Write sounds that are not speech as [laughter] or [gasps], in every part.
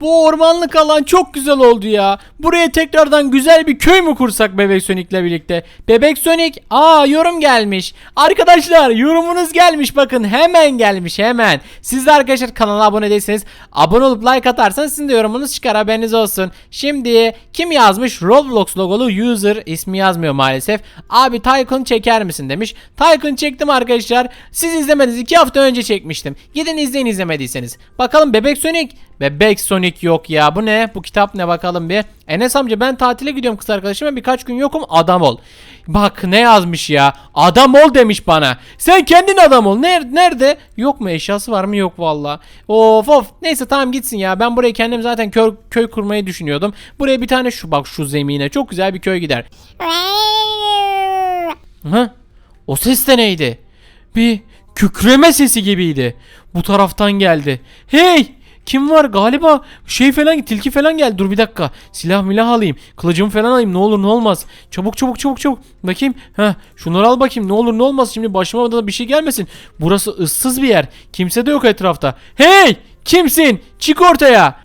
Bu ormanlık alan çok güzel oldu ya. Buraya tekrardan güzel bir köy mü kursak Bebek Sonic'le birlikte? Bebek Sonic, aa yorum gelmiş. Arkadaşlar yorumunuz gelmiş bakın hemen gelmiş hemen. Siz de arkadaşlar kanala abone değilseniz abone olup like atarsanız sizin de yorumunuz çıkar haberiniz olsun. Şimdi kim yazmış? Roblox logolu user ismi yazmıyor maalesef. Abi Tycoon çeker misin demiş. Tycoon çektim arkadaşlar. Siz izlemediniz 2 hafta önce çekmiştim. Gidin izleyin izlemediyseniz. Bakalım Bebek Sonic. Bebek Sonic yok ya. Bu ne? Bu kitap ne bakalım bir. Enes amca ben tatile gidiyorum kız arkadaşıma birkaç gün yokum adam ol. Bak ne yazmış ya. Adam ol demiş bana. Sen kendin adam ol. Nerede? Nerede? Yok mu eşyası var mı? Yok valla. Of of. Neyse tamam gitsin ya. Ben buraya kendim zaten köy, köy kurmayı düşünüyordum. Buraya bir tane şu bak şu zemine. Çok güzel bir köy gider. Ha? O ses de neydi? Bir kükreme sesi gibiydi. Bu taraftan geldi. Hey! Kim var galiba şey falan tilki falan geldi. Dur bir dakika. Silah milah alayım. Kılıcımı falan alayım. Ne olur ne olmaz. Çabuk çabuk çabuk çabuk. Bakayım. Ha, şunları al bakayım. Ne olur ne olmaz. Şimdi başıma da bir şey gelmesin. Burası ıssız bir yer. Kimse de yok etrafta. Hey! Kimsin? Çık ortaya.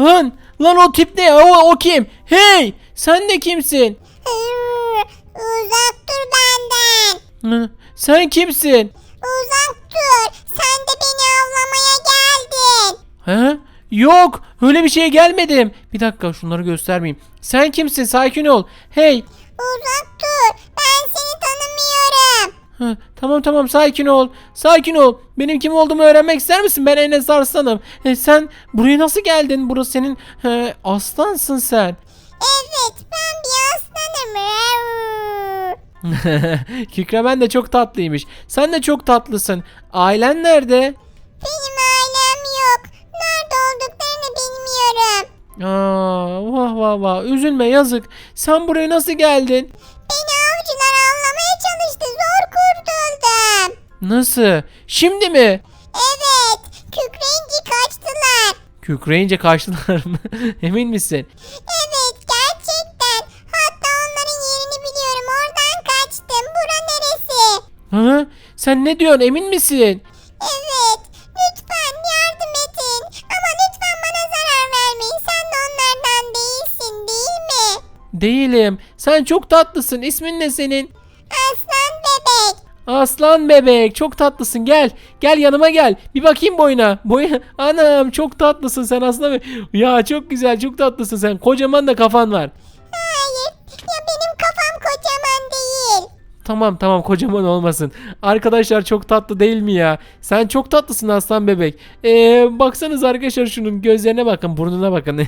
Lan, lan o tip ne? O, o kim? Hey! Sen de kimsin? Uzak dur benden. Sen kimsin? Uzak dur. He? Yok öyle bir şeye gelmedim. Bir dakika şunları göstermeyeyim. Sen kimsin sakin ol. Hey. Uzak dur. Ben seni tanımıyorum. Hı, tamam tamam sakin ol. Sakin ol. Benim kim olduğumu öğrenmek ister misin? Ben Enes Arslan'ım. E, sen buraya nasıl geldin? Burası senin he, aslansın sen. Evet ben bir aslanım. [laughs] Kükremen de çok tatlıymış. Sen de çok tatlısın. Ailen nerede? Benim Aa, vah vah vah. Üzülme yazık. Sen buraya nasıl geldin? Beni avcılar avlamaya çalıştı. Zor kurtuldum. Nasıl? Şimdi mi? Evet. Kükreyince kaçtılar. Kükreyince kaçtılar mı? [laughs] Emin misin? Evet gerçekten. Hatta onların yerini biliyorum. Oradan kaçtım. Bura neresi? Hı? Sen ne diyorsun? Emin misin? Evet. Değilim. Sen çok tatlısın. İsmin ne senin? Aslan bebek. Aslan bebek. Çok tatlısın. Gel. Gel yanıma gel. Bir bakayım boyuna. Boy [laughs] Anam çok tatlısın sen aslan bebek. Ya çok güzel. Çok tatlısın sen. Kocaman da kafan var. Tamam tamam kocaman olmasın. Arkadaşlar çok tatlı değil mi ya? Sen çok tatlısın aslan bebek. Ee, baksanız arkadaşlar şunun gözlerine bakın burnuna bakın. [laughs]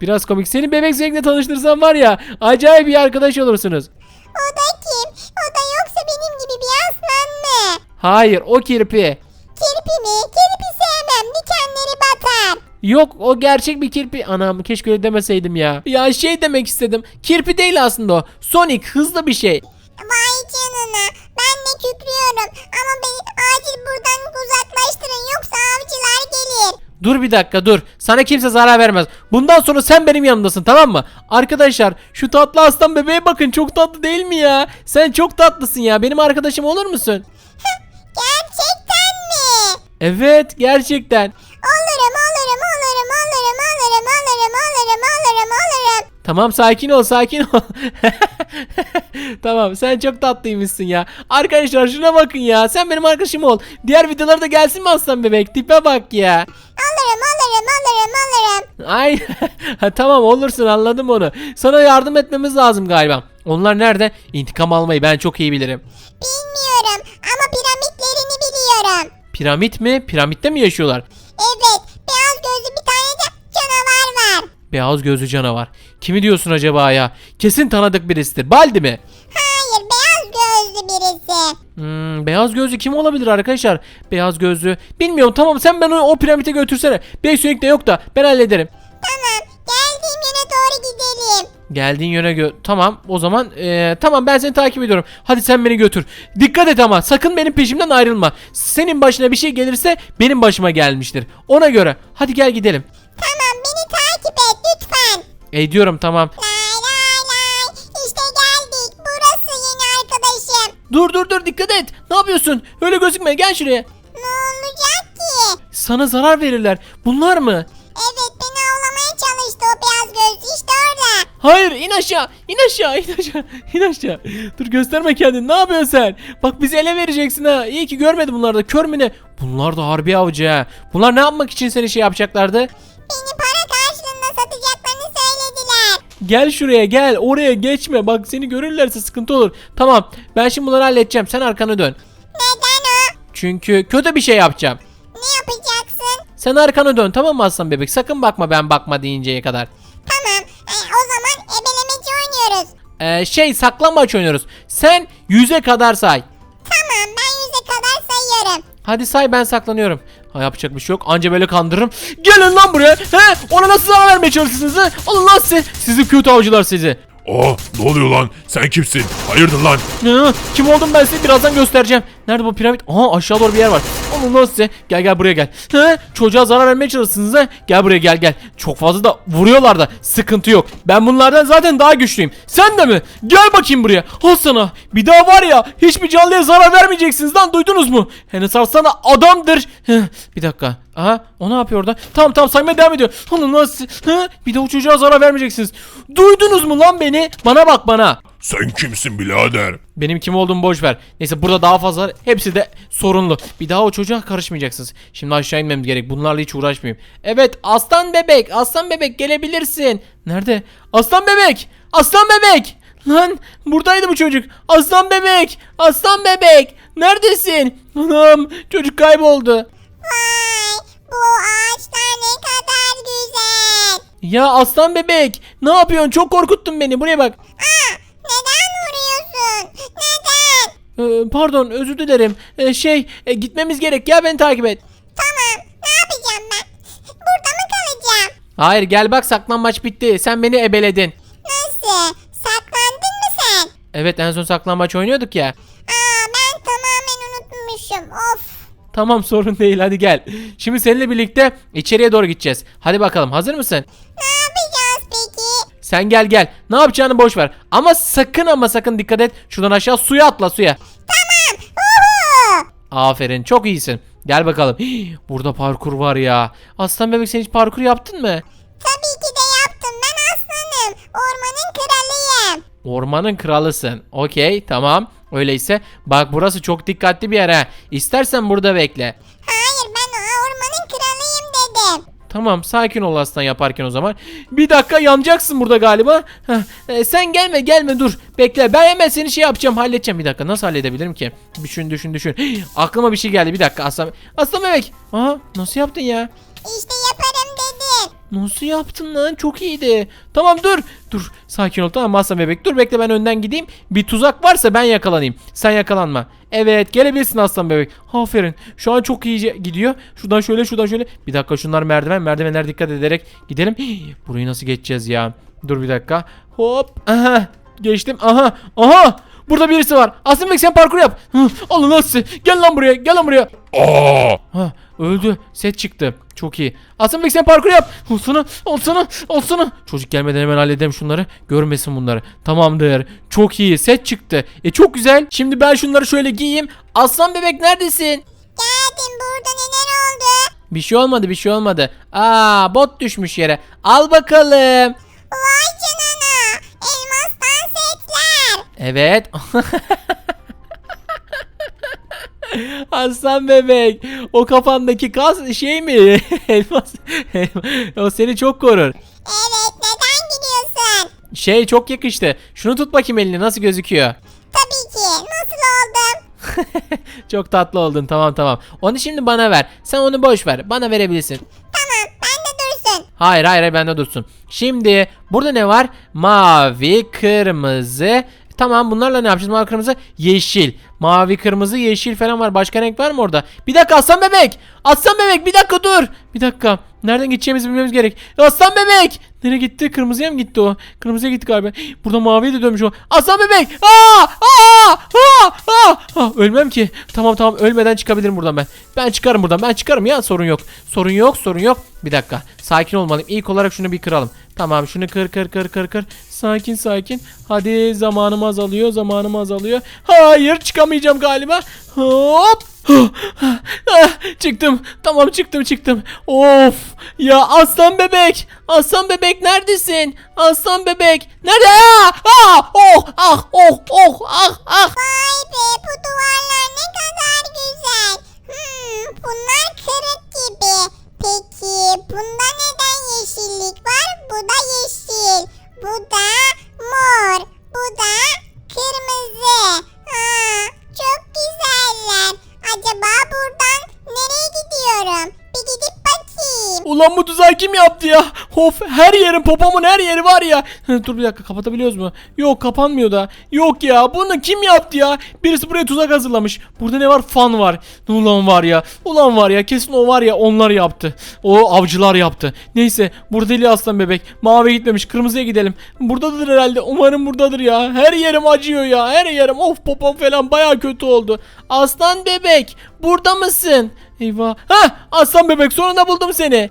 Biraz komik. Seni bebek zevkle tanıştırsam var ya acayip bir arkadaş olursunuz. O da kim? O da yoksa benim gibi bir aslan mı? Hayır o kirpi. Kirpi mi? Kirpi sevmem. Dikenleri batar. Yok o gerçek bir kirpi. Anam keşke öyle demeseydim ya. Ya şey demek istedim. Kirpi değil aslında o. Sonic hızlı bir şey. Vay canına. Ben de kükrüyorum. Ama beni acil buradan uzaklaştırın. Yoksa avcılar gelir. Dur bir dakika dur. Sana kimse zarar vermez. Bundan sonra sen benim yanımdasın tamam mı? Arkadaşlar şu tatlı aslan bebeğe bakın çok tatlı değil mi ya? Sen çok tatlısın ya. Benim arkadaşım olur musun? [laughs] Gerçekten mi? Evet gerçekten. Olurum olurum olurum olurum olurum olurum olurum. Tamam sakin ol sakin ol. [laughs] tamam sen çok tatlıymışsın ya. Arkadaşlar şuna bakın ya. Sen benim arkadaşım ol. Diğer videolarda gelsin mi aslan bebek? Tipe bak ya. Olurum olurum olurum olurum. Ay [laughs] tamam olursun anladım onu. Sana yardım etmemiz lazım galiba. Onlar nerede? İntikam almayı ben çok iyi bilirim. Bilmiyorum ama piramitlerini biliyorum. Piramit mi? Piramitte mi yaşıyorlar? Evet beyaz gözlü bir tane de canavar var. Beyaz gözlü canavar. Kimi diyorsun acaba ya? Kesin tanıdık birisidir. Baldi mi? Hayır beyaz gözlü birisi. Hmm, beyaz gözlü kim olabilir arkadaşlar? Beyaz gözlü. Bilmiyorum tamam sen beni o piramite götürsene. Beysunik de yok da ben hallederim. Tamam geldiğim yere doğru gidelim. Geldiğin yöne gö... Tamam o zaman eee, tamam ben seni takip ediyorum. Hadi sen beni götür. Dikkat et ama sakın benim peşimden ayrılma. Senin başına bir şey gelirse benim başıma gelmiştir. Ona göre. Hadi gel gidelim. Tamam beni takip et lütfen. Ediyorum tamam. Lay lay lay. İşte geldik. Burası yeni arkadaşım. Dur dur dur dikkat et. Ne yapıyorsun? Öyle gözükme gel şuraya. Ne olacak ki? sana zarar verirler. Bunlar mı? Evet beni avlamaya çalıştı o beyaz gözlü işte orada. Hayır in aşağı in aşağı in aşağı [laughs] in aşağı. Dur gösterme kendini ne yapıyorsun sen? Bak bizi ele vereceksin ha. İyi ki görmedim bunları da kör mü ne? Bunlar da harbi avcı ha. Bunlar ne yapmak için seni şey yapacaklardı? Gel şuraya gel oraya geçme bak seni görürlerse sıkıntı olur. Tamam ben şimdi bunları halledeceğim sen arkanı dön. Neden o? Çünkü kötü bir şey yapacağım. Ne yapacaksın? Sen arkanı dön tamam mı aslan bebek? Sakın bakma ben bakma deyinceye kadar. Tamam e, o zaman ebelemeci oynuyoruz. Ee, şey saklambaç oynuyoruz. Sen yüze kadar say. Tamam ben yüze kadar sayıyorum. Hadi say ben saklanıyorum. Ha, yapacak bir şey yok. Anca böyle kandırırım. Gelin lan buraya. He? Ona nasıl zarar vermeye çalışıyorsunuz ha? Alın lan sizi. Sizi kötü avcılar sizi. Aa ne oluyor lan? Sen kimsin? Hayırdır lan? Hı, Kim oldum ben size birazdan göstereceğim. Nerede bu piramit? Aha aşağı doğru bir yer var. Alın lan size. Gel gel buraya gel. He? Çocuğa zarar vermeye çalışıyorsunuz ha? Gel buraya gel gel. Çok fazla da vuruyorlar da. Sıkıntı yok. Ben bunlardan zaten daha güçlüyüm. Sen de mi? Gel bakayım buraya. Al sana. Bir daha var ya hiçbir canlıya zarar vermeyeceksiniz lan duydunuz mu? Enes Arslan'a adamdır. Bir dakika. Aha o ne yapıyor orada? Tamam tamam saymaya devam ediyor. Oğlum nasıl? Hı? Bir de o çocuğa zarar vermeyeceksiniz. Duydunuz mu lan beni? Bana bak bana. Sen kimsin birader? Benim kim olduğumu boş ver. Neyse burada daha fazla var. Hepsi de sorunlu. Bir daha o çocuğa karışmayacaksınız. Şimdi aşağı inmemiz gerek. Bunlarla hiç uğraşmayayım. Evet aslan bebek. Aslan bebek gelebilirsin. Nerede? Aslan bebek. Aslan bebek. Lan buradaydı bu çocuk. Aslan bebek. Aslan bebek. Neredesin? Anam çocuk kayboldu. Vay bu ağaçlar ne kadar güzel. Ya aslan bebek. Ne yapıyorsun? Çok korkuttun beni. Buraya bak. Aa, neden vuruyorsun? Neden? Ee, pardon özür dilerim. Ee, şey e, gitmemiz gerek. Gel beni takip et. Tamam ne yapacağım ben? Burada mı kalacağım? Hayır gel bak saklanmaç bitti. Sen beni ebeledin. Nasıl? Saklandın mı sen? Evet en son saklambaç oynuyorduk ya. Aa ben tamamen unutmuşum. Of. Tamam sorun değil hadi gel. Şimdi seninle birlikte içeriye doğru gideceğiz. Hadi bakalım hazır mısın? Ne yapacağız peki? Sen gel gel. Ne yapacağını boş ver. Ama sakın ama sakın dikkat et. Şuradan aşağı suya atla suya. Aferin çok iyisin. Gel bakalım. Hii, burada parkur var ya. Aslan bebek sen hiç parkur yaptın mı? Tabii ki de yaptım. Ben aslanım. Ormanın kralıyım. Ormanın kralısın. Okey tamam. Öyleyse bak burası çok dikkatli bir yer ha. İstersen burada bekle. Tamam sakin ol aslan yaparken o zaman. Bir dakika yanacaksın burada galiba. Heh, e, sen gelme gelme dur. Bekle ben hemen seni şey yapacağım halledeceğim. Bir dakika nasıl halledebilirim ki? Düşün düşün düşün. Hii, [gasps] aklıma bir şey geldi bir dakika aslan. Aslan bebek. Aha nasıl yaptın ya? İşte. Nasıl yaptın lan? Çok iyiydi. Tamam dur. Dur. Sakin ol tamam mı aslan bebek. Dur bekle ben önden gideyim. Bir tuzak varsa ben yakalanayım. Sen yakalanma. Evet gelebilirsin aslan bebek. Aferin. Şu an çok iyi gidiyor. Şuradan şöyle şuradan şöyle. Bir dakika şunlar merdiven. Merdivenler dikkat ederek gidelim. [gasps] Burayı nasıl geçeceğiz ya? Dur bir dakika. Hop. Aha. Geçtim. Aha. Aha. Burada birisi var. Aslan bebek sen parkur yap. Hı, Alın sizi. Gel lan buraya. Gel lan buraya. Aa Ha öldü. Set çıktı. Çok iyi. Aslan Bey sen parkur yap. Olsana, olsana, olsana. Çocuk gelmeden hemen halledelim şunları. Görmesin bunları. Tamamdır. Çok iyi. Set çıktı. E çok güzel. Şimdi ben şunları şöyle giyeyim. Aslan bebek neredesin? Geldim burada neler oldu? Bir şey olmadı, bir şey olmadı. Aa, bot düşmüş yere. Al bakalım. Vay canına. Elmastan setler. Evet. [laughs] Aslan bebek. O kafandaki kas şey mi? [laughs] Elmas. o seni çok korur. Evet neden gidiyorsun? Şey çok yakıştı. Şunu tut bakayım elini nasıl gözüküyor. Tabii ki. Nasıl oldum? [laughs] çok tatlı oldun tamam tamam. Onu şimdi bana ver. Sen onu boş ver. Bana verebilirsin. Tamam ben de dursun. Hayır hayır hayır, bende dursun. Şimdi burada ne var? Mavi, kırmızı. Tamam bunlarla ne yapacağız? Mavi, kırmızı, yeşil. Mavi, kırmızı, yeşil falan var. Başka renk var mı orada? Bir dakika aslan bebek. Aslan bebek bir dakika dur. Bir dakika. Nereden gideceğimizi bilmemiz gerek. Aslan bebek. Nereye gitti? Kırmızıya mı gitti o? Kırmızıya gitti galiba. Burada maviye de dönmüş o. Aslan bebek. Aa! Aa! Aa! Aa! Aa! Ölmem ki. Tamam tamam ölmeden çıkabilirim buradan ben. Ben çıkarım buradan. Ben çıkarım ya sorun yok. Sorun yok sorun yok. Bir dakika. Sakin olmalıyım. İlk olarak şunu bir kıralım. Tamam şunu kır kır kır kır kır. Sakin sakin. Hadi zamanım azalıyor zamanım azalıyor. Hayır çıkamayacağım galiba. Hop. Ah, [gasps] çıktım. Tamam çıktım çıktım. Of. Ya aslan bebek. Aslan bebek neredesin? Aslan bebek. Nerede? Aa, ah, oh, ah, oh, oh, ah, ah. Vay be bu duvarlar kim yaptı ya? Of her yerin popomun her yeri var ya. Dur bir dakika kapatabiliyoruz mu? Yok kapanmıyor da. Yok ya bunu kim yaptı ya? Birisi buraya tuzak hazırlamış. Burada ne var? Fan var. Ulan var ya. Ulan var ya kesin o var ya onlar yaptı. O avcılar yaptı. Neyse burada değil aslan bebek. Mavi gitmemiş kırmızıya gidelim. Buradadır herhalde. Umarım buradadır ya. Her yerim acıyor ya. Her yerim of popom falan baya kötü oldu. Aslan bebek burada mısın? Eyvah. Hah aslan bebek sonunda buldum seni.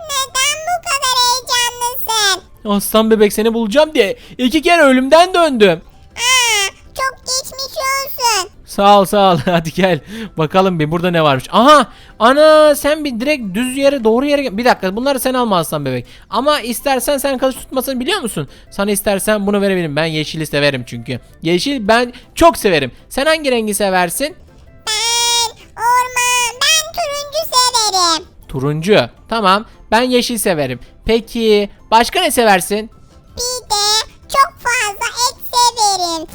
Neden bu kadar heyecanlısın? Aslan bebek seni bulacağım diye iki kere ölümden döndüm. Aa, çok geçmiş olsun. Sağ ol sağ ol [laughs] hadi gel bakalım bir burada ne varmış. Aha ana sen bir direkt düz yere doğru yere bir dakika bunları sen alma aslan bebek. Ama istersen sen kılıç tutmasını biliyor musun? Sana istersen bunu verebilirim ben yeşili severim çünkü. Yeşil ben çok severim. Sen hangi rengi seversin? Ben orman, ben turuncu severim. Turuncu. Tamam ben yeşil severim. Peki başka ne seversin? Bir de çok fazla et severim.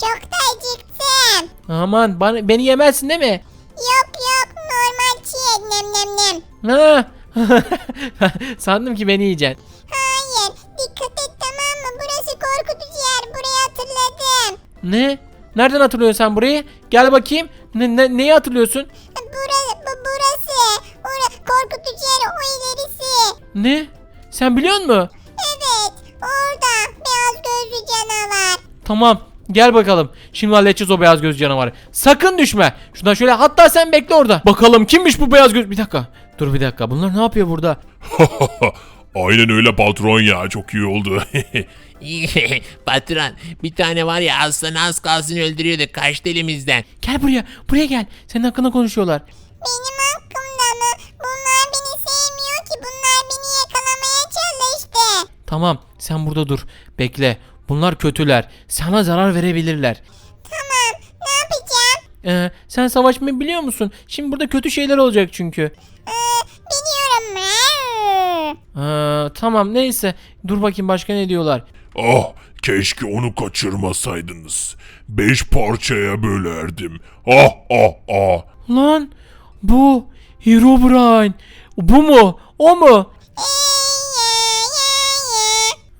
Çok da acıktım. Aman bana, beni yemezsin değil mi? Yok yok normal çiğ nem nem nem. Ha. [laughs] Sandım ki beni yiyeceksin. Hayır dikkat et tamam mı? Burası korkutucu yer. Burayı hatırladım. Ne? Nereden hatırlıyorsun sen burayı? Gel bakayım. Ne, ne- neyi hatırlıyorsun? Ne? Sen biliyor musun? Evet orada beyaz gözlü canavar. Tamam. Gel bakalım. Şimdi halledeceğiz o beyaz göz canavarı. Sakın düşme. Şuradan şöyle hatta sen bekle orada. Bakalım kimmiş bu beyaz göz... Bir dakika. Dur bir dakika. Bunlar ne yapıyor burada? [laughs] Aynen öyle patron ya çok iyi oldu. [laughs] Patron bir tane var ya aslanı az kalsın öldürüyordu kaçtı elimizden. Gel buraya. Buraya gel. Senin hakkında konuşuyorlar. Benim hakkımda çalıştı. Tamam. Sen burada dur. Bekle. Bunlar kötüler. Sana zarar verebilirler. Tamam ne yapacağım? Ee, sen savaşmayı biliyor musun? Şimdi burada kötü şeyler olacak çünkü. Ee, biliyorum. Ee, tamam neyse. Dur bakayım başka ne diyorlar. ah keşke onu kaçırmasaydınız. Beş parçaya bölerdim. Ah ah ah. Lan bu Herobrine. Bu mu? O mu?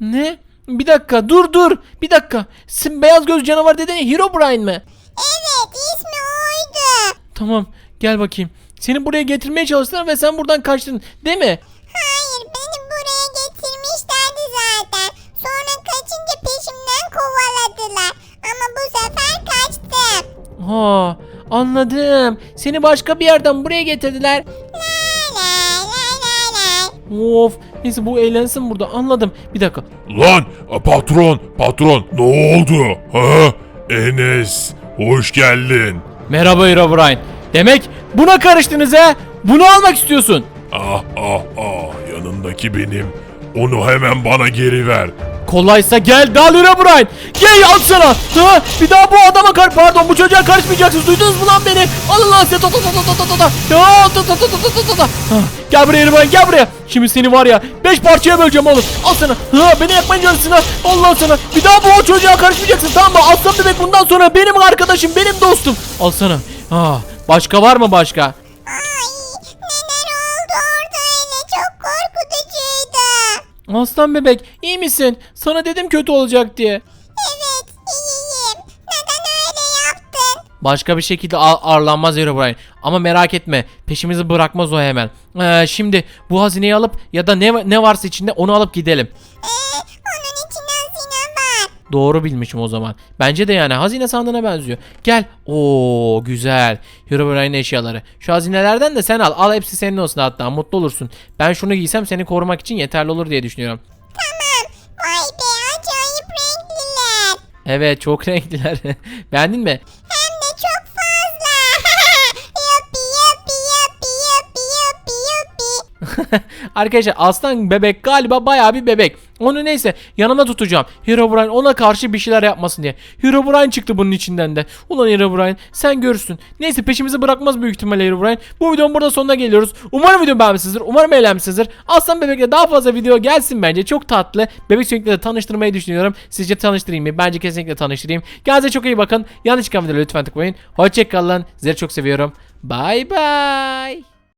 Ne? Bir dakika dur dur. Bir dakika. Sen beyaz göz canavar dedin Herobrine mi? Evet ismi oydu. Tamam gel bakayım. Seni buraya getirmeye çalıştılar ve sen buradan kaçtın değil mi? Hayır beni buraya getirmişlerdi zaten. Sonra kaçınca peşimden kovaladılar. Ama bu sefer kaçtım. Ha anladım. Seni başka bir yerden buraya getirdiler. La la la la la. Of neyse bu eğlensin burada anladım. Bir dakika. Lan patron patron ne oldu? Ha? Enes hoş geldin. Merhaba Herobrine. Demek buna karıştınız ha? Bunu almak istiyorsun. Ah ah ah yanındaki benim. Onu hemen bana geri ver. Kolaysa gel dal Herobrine. Gel al sana. Ha, bir daha bu adama kar pardon bu çocuğa karışmayacaksınız. Duydunuz mu lan beni? Alın lan size. Gel buraya Herobrine gel buraya. Şimdi seni var ya beş parçaya böleceğim oğlum. Al sana. Ha, beni yakmayın canısına. Allah sana. Bir daha bu o çocuğa karışmayacaksın tamam mı? Aslan bebek bundan sonra benim arkadaşım benim dostum. Al sana. Ha, başka var mı başka? Aslan bebek iyi misin? Sana dedim kötü olacak diye. Evet iyiyim. Neden öyle yaptın? Başka bir şekilde a- ağırlanmaz Herobrine. Ama merak etme peşimizi bırakmaz o hemen. Ee, şimdi bu hazineyi alıp ya da ne ne varsa içinde onu alıp gidelim. Ee, Doğru bilmişim o zaman. Bence de yani hazine sandığına benziyor. Gel. Oo güzel. Herobrine'in eşyaları. Şu hazinelerden de sen al. Al hepsi senin olsun hatta. Mutlu olursun. Ben şunu giysem seni korumak için yeterli olur diye düşünüyorum. Tamam. Vay be acayip renkliler. Evet çok [laughs] renkliler. Beğendin mi? [laughs] Arkadaşlar aslan bebek galiba bayağı bir bebek. Onu neyse yanımda tutacağım. Herobrine ona karşı bir şeyler yapmasın diye. Herobrine çıktı bunun içinden de. Ulan Herobrine sen görürsün. Neyse peşimizi bırakmaz büyük ihtimalle Herobrine. Bu videonun burada sonuna geliyoruz. Umarım video beğenmişsinizdir. Umarım eğlenmişsinizdir. Aslan bebekle daha fazla video gelsin bence. Çok tatlı. Bebek sürekli de tanıştırmayı düşünüyorum. Sizce tanıştırayım mı? Bence kesinlikle tanıştırayım. Kendinize çok iyi bakın. Yanlış çıkan videoları lütfen tıklayın. Hoşçakalın. Sizleri çok seviyorum. Bye bye.